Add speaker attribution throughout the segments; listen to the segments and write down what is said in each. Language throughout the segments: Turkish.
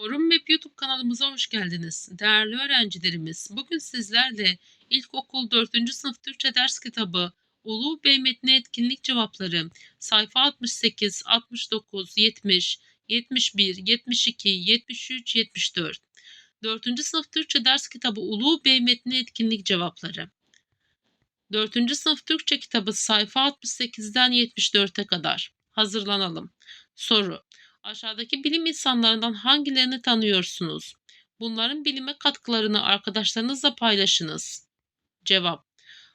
Speaker 1: Forum Map YouTube kanalımıza hoş geldiniz. Değerli öğrencilerimiz, bugün sizlerle İlkokul 4. sınıf Türkçe ders kitabı Ulu Bey Metni Etkinlik Cevapları sayfa 68, 69, 70, 71, 72, 73, 74. 4. sınıf Türkçe ders kitabı Ulu Bey Metni Etkinlik Cevapları 4. sınıf Türkçe kitabı sayfa 68'den 74'e kadar. Hazırlanalım. Soru Aşağıdaki bilim insanlarından hangilerini tanıyorsunuz? Bunların bilime katkılarını arkadaşlarınızla paylaşınız. Cevap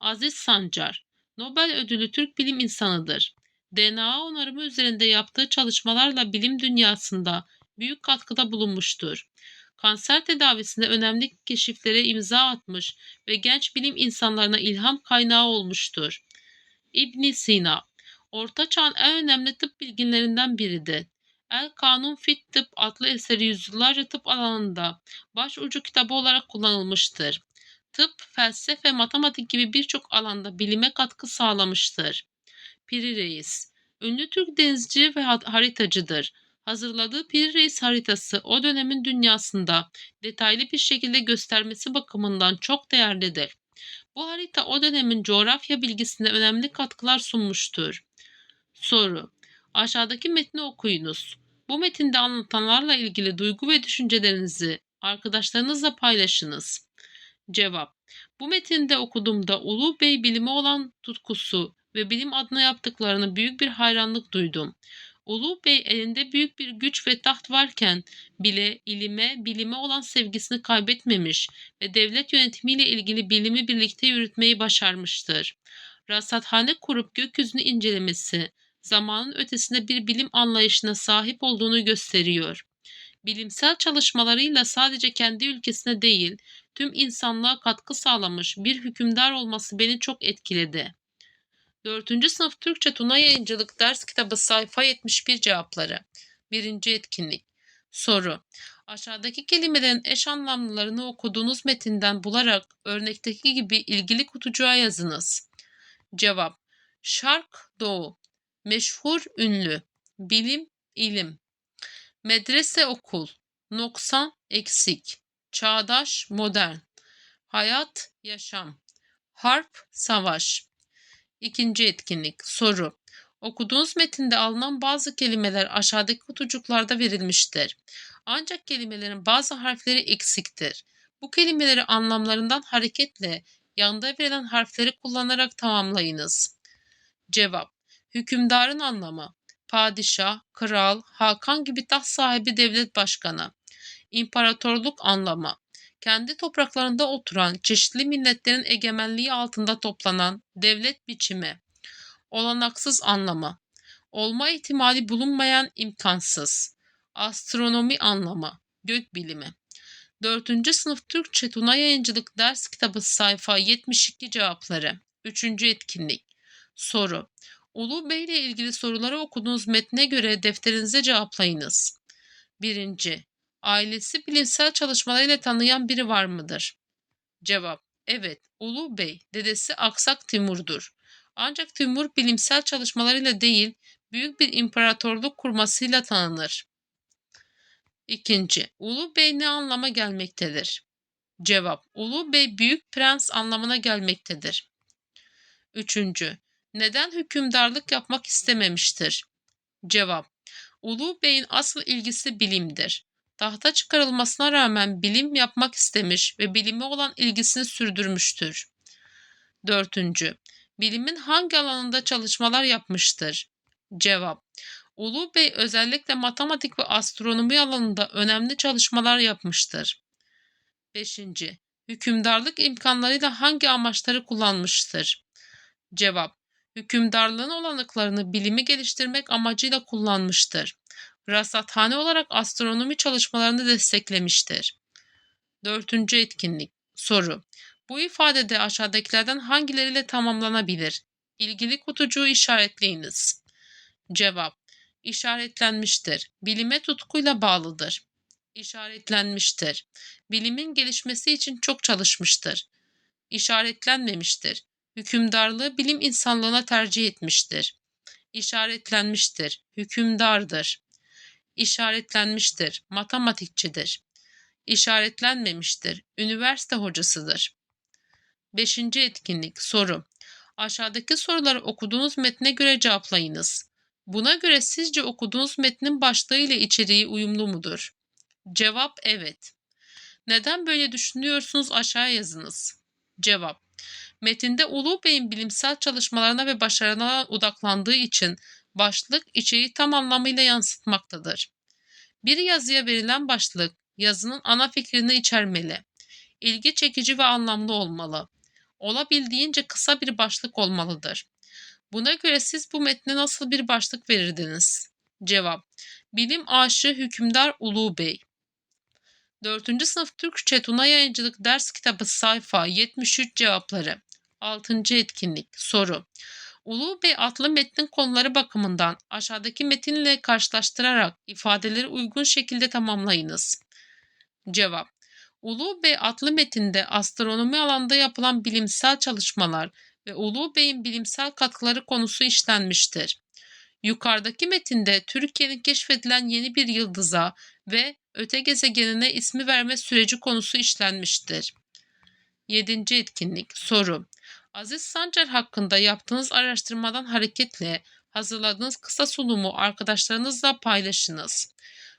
Speaker 1: Aziz Sancar Nobel ödüllü Türk bilim insanıdır. DNA onarımı üzerinde yaptığı çalışmalarla bilim dünyasında büyük katkıda bulunmuştur. Kanser tedavisinde önemli keşiflere imza atmış ve genç bilim insanlarına ilham kaynağı olmuştur. İbn Sina Orta Çağ'ın en önemli tıp bilginlerinden biridir. El Kanun Fit Tıp adlı eseri yüzyıllarca tıp alanında başucu kitabı olarak kullanılmıştır. Tıp, felsefe matematik gibi birçok alanda bilime katkı sağlamıştır. Piri Reis Ünlü Türk denizci ve haritacıdır. Hazırladığı Piri Reis haritası o dönemin dünyasında detaylı bir şekilde göstermesi bakımından çok değerlidir. Bu harita o dönemin coğrafya bilgisine önemli katkılar sunmuştur. Soru Aşağıdaki metni okuyunuz. Bu metinde anlatılanlarla ilgili duygu ve düşüncelerinizi arkadaşlarınızla paylaşınız. Cevap Bu metinde okuduğumda Ulu Bey bilime olan tutkusu ve bilim adına yaptıklarını büyük bir hayranlık duydum. Ulu Bey elinde büyük bir güç ve taht varken bile ilime, bilime olan sevgisini kaybetmemiş ve devlet yönetimiyle ilgili bilimi birlikte yürütmeyi başarmıştır. Rasathane kurup gökyüzünü incelemesi, zamanın ötesinde bir bilim anlayışına sahip olduğunu gösteriyor. Bilimsel çalışmalarıyla sadece kendi ülkesine değil, tüm insanlığa katkı sağlamış bir hükümdar olması beni çok etkiledi. 4. sınıf Türkçe Tuna Yayıncılık ders kitabı sayfa 71 cevapları. 1. etkinlik. Soru. Aşağıdaki kelimelerin eş anlamlılarını okuduğunuz metinden bularak örnekteki gibi ilgili kutucuğa yazınız. Cevap. Şark Doğu meşhur ünlü, bilim, ilim, medrese okul, noksan eksik, çağdaş modern, hayat yaşam, harp savaş. İkinci etkinlik soru. Okuduğunuz metinde alınan bazı kelimeler aşağıdaki kutucuklarda verilmiştir. Ancak kelimelerin bazı harfleri eksiktir. Bu kelimeleri anlamlarından hareketle yanda verilen harfleri kullanarak tamamlayınız. Cevap hükümdarın anlamı, padişah, kral, hakan gibi taht sahibi devlet başkanı, imparatorluk anlamı, kendi topraklarında oturan çeşitli milletlerin egemenliği altında toplanan devlet biçimi, olanaksız anlamı, olma ihtimali bulunmayan imkansız, astronomi anlamı, gök bilimi. 4. sınıf Türkçe Tuna Yayıncılık ders kitabı sayfa 72 cevapları. 3. etkinlik. Soru. Ulu Bey ile ilgili soruları okuduğunuz metne göre defterinize cevaplayınız. 1. Ailesi bilimsel çalışmalarıyla tanıyan biri var mıdır? Cevap Evet, Ulu Bey, dedesi Aksak Timur'dur. Ancak Timur bilimsel çalışmalarıyla değil, büyük bir imparatorluk kurmasıyla tanınır. 2. Ulu Bey ne anlama gelmektedir? Cevap Ulu Bey büyük prens anlamına gelmektedir. 3 neden hükümdarlık yapmak istememiştir? Cevap Ulu Bey'in asıl ilgisi bilimdir. Tahta çıkarılmasına rağmen bilim yapmak istemiş ve bilime olan ilgisini sürdürmüştür. 4. Bilimin hangi alanında çalışmalar yapmıştır? Cevap Ulu Bey özellikle matematik ve astronomi alanında önemli çalışmalar yapmıştır. 5. Hükümdarlık imkanlarıyla hangi amaçları kullanmıştır? Cevap hükümdarlığın olanaklarını bilimi geliştirmek amacıyla kullanmıştır. Rasathane olarak astronomi çalışmalarını desteklemiştir. Dördüncü etkinlik. Soru. Bu ifadede aşağıdakilerden hangileriyle tamamlanabilir? İlgili kutucuğu işaretleyiniz. Cevap. İşaretlenmiştir. Bilime tutkuyla bağlıdır. İşaretlenmiştir. Bilimin gelişmesi için çok çalışmıştır. İşaretlenmemiştir hükümdarlığı bilim insanlığına tercih etmiştir. İşaretlenmiştir, hükümdardır. İşaretlenmiştir. Matematikçidir. İşaretlenmemiştir. Üniversite hocasıdır. Beşinci etkinlik soru. Aşağıdaki soruları okuduğunuz metne göre cevaplayınız. Buna göre sizce okuduğunuz metnin başlığı ile içeriği uyumlu mudur? Cevap evet. Neden böyle düşünüyorsunuz aşağıya yazınız. Cevap. Metinde Ulu Bey'in bilimsel çalışmalarına ve başarılarına odaklandığı için başlık içeriği tam anlamıyla yansıtmaktadır. Bir yazıya verilen başlık yazının ana fikrini içermeli. İlgi çekici ve anlamlı olmalı. Olabildiğince kısa bir başlık olmalıdır. Buna göre siz bu metne nasıl bir başlık verirdiniz? Cevap. Bilim aşığı hükümdar Ulu Bey. 4. sınıf Türkçe Tuna Yayıncılık ders kitabı sayfa 73 cevapları. 6. etkinlik soru. Ulu Bey adlı metnin konuları bakımından aşağıdaki metinle karşılaştırarak ifadeleri uygun şekilde tamamlayınız. Cevap. Ulu Bey adlı metinde astronomi alanında yapılan bilimsel çalışmalar ve Ulu Bey'in bilimsel katkıları konusu işlenmiştir. Yukarıdaki metinde Türkiye'nin keşfedilen yeni bir yıldıza ve öte gezegenine ismi verme süreci konusu işlenmiştir. 7. etkinlik soru. Aziz Sancar hakkında yaptığınız araştırmadan hareketle hazırladığınız kısa sunumu arkadaşlarınızla paylaşınız.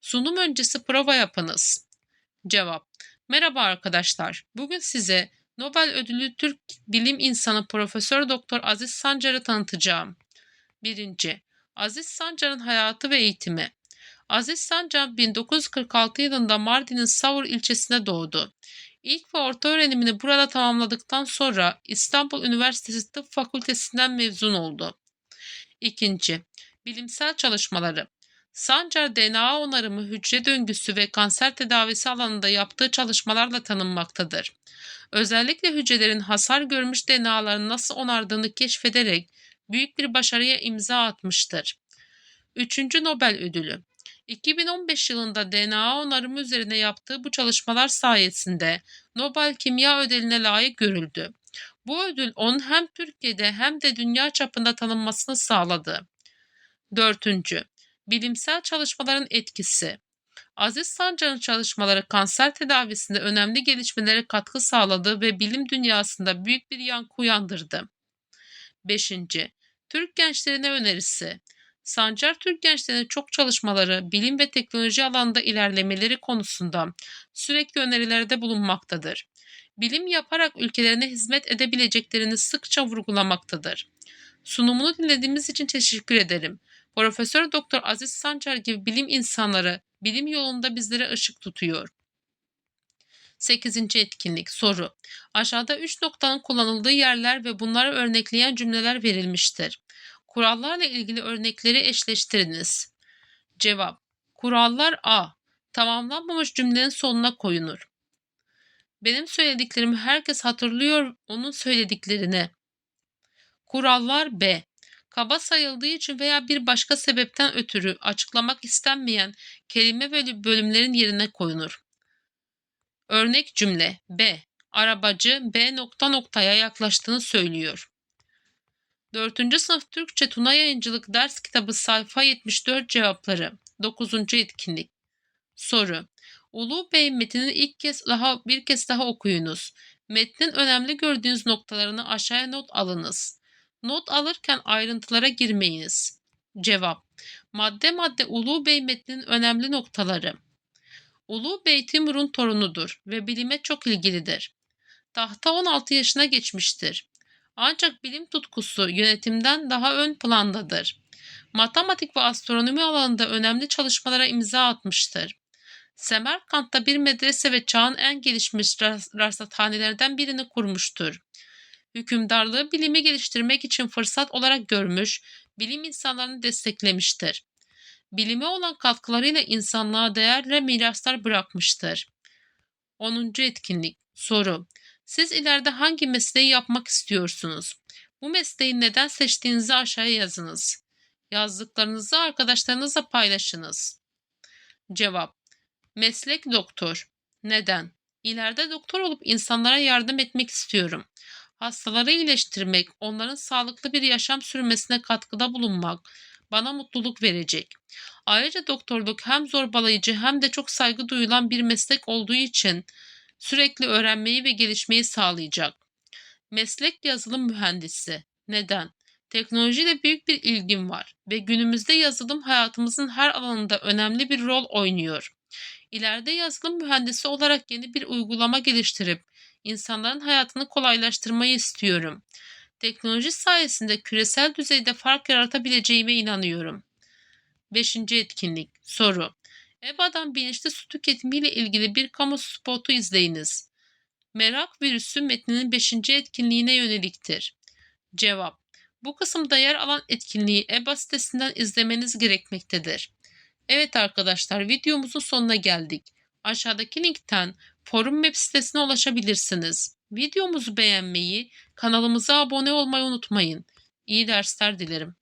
Speaker 1: Sunum öncesi prova yapınız. Cevap. Merhaba arkadaşlar. Bugün size Nobel ödüllü Türk bilim insanı Profesör Doktor Aziz Sancar'ı tanıtacağım. 1. Aziz Sancar'ın hayatı ve eğitimi. Aziz Sancar 1946 yılında Mardin'in Savur ilçesinde doğdu. İlk ve orta öğrenimini burada tamamladıktan sonra İstanbul Üniversitesi Tıp Fakültesinden mezun oldu. 2. Bilimsel çalışmaları Sancar DNA onarımı, hücre döngüsü ve kanser tedavisi alanında yaptığı çalışmalarla tanınmaktadır. Özellikle hücrelerin hasar görmüş DNA'larını nasıl onardığını keşfederek büyük bir başarıya imza atmıştır. 3. Nobel Ödülü 2015 yılında DNA onarımı üzerine yaptığı bu çalışmalar sayesinde Nobel Kimya Ödülüne layık görüldü. Bu ödül onun hem Türkiye'de hem de dünya çapında tanınmasını sağladı. 4. Bilimsel çalışmaların etkisi Aziz Sancar'ın çalışmaları kanser tedavisinde önemli gelişmelere katkı sağladı ve bilim dünyasında büyük bir yankı uyandırdı. 5. Türk gençlerine önerisi Sancar Türk gençlerine çok çalışmaları, bilim ve teknoloji alanında ilerlemeleri konusunda sürekli önerilerde bulunmaktadır. Bilim yaparak ülkelerine hizmet edebileceklerini sıkça vurgulamaktadır. Sunumunu dinlediğimiz için teşekkür ederim. Profesör Doktor Aziz Sancar gibi bilim insanları bilim yolunda bizlere ışık tutuyor. 8. etkinlik soru. Aşağıda 3 noktanın kullanıldığı yerler ve bunları örnekleyen cümleler verilmiştir. Kurallarla ilgili örnekleri eşleştiriniz. Cevap. Kurallar A. Tamamlanmamış cümlenin sonuna koyunur. Benim söylediklerimi herkes hatırlıyor onun söylediklerini. Kurallar B. Kaba sayıldığı için veya bir başka sebepten ötürü açıklamak istenmeyen kelime ve bölümlerin yerine koyulur. Örnek cümle B. Arabacı B nokta noktaya yaklaştığını söylüyor. 4. sınıf Türkçe Tuna Yayıncılık ders kitabı sayfa 74 cevapları. 9. etkinlik. Soru. Ulu Bey metnini ilk kez daha bir kez daha okuyunuz. Metnin önemli gördüğünüz noktalarını aşağıya not alınız. Not alırken ayrıntılara girmeyiniz. Cevap. Madde madde Ulu Bey metninin önemli noktaları. Ulu Bey Timur'un torunudur ve bilime çok ilgilidir. Tahta 16 yaşına geçmiştir. Ancak bilim tutkusu yönetimden daha ön plandadır. Matematik ve astronomi alanında önemli çalışmalara imza atmıştır. Semerkant'ta bir medrese ve çağın en gelişmiş rasathanelerinden birini kurmuştur. Hükümdarlığı bilimi geliştirmek için fırsat olarak görmüş, bilim insanlarını desteklemiştir. Bilime olan katkılarıyla insanlığa değerli miraslar bırakmıştır. 10. etkinlik Soru siz ileride hangi mesleği yapmak istiyorsunuz? Bu mesleği neden seçtiğinizi aşağıya yazınız. Yazdıklarınızı arkadaşlarınızla paylaşınız. Cevap Meslek doktor. Neden? İleride doktor olup insanlara yardım etmek istiyorum. Hastaları iyileştirmek, onların sağlıklı bir yaşam sürmesine katkıda bulunmak, bana mutluluk verecek. Ayrıca doktorluk hem zorbalayıcı hem de çok saygı duyulan bir meslek olduğu için sürekli öğrenmeyi ve gelişmeyi sağlayacak. Meslek yazılım mühendisi. Neden? Teknolojiyle büyük bir ilgim var ve günümüzde yazılım hayatımızın her alanında önemli bir rol oynuyor. İleride yazılım mühendisi olarak yeni bir uygulama geliştirip insanların hayatını kolaylaştırmayı istiyorum. Teknoloji sayesinde küresel düzeyde fark yaratabileceğime inanıyorum. 5. etkinlik soru. EBA'dan bilinçli su tüketimiyle ilgili bir kamu spotu izleyiniz. Merak virüsü metninin 5. etkinliğine yöneliktir. Cevap. Bu kısımda yer alan etkinliği EBA sitesinden izlemeniz gerekmektedir. Evet arkadaşlar videomuzun sonuna geldik. Aşağıdaki linkten forum web sitesine ulaşabilirsiniz. Videomuzu beğenmeyi, kanalımıza abone olmayı unutmayın. İyi dersler dilerim.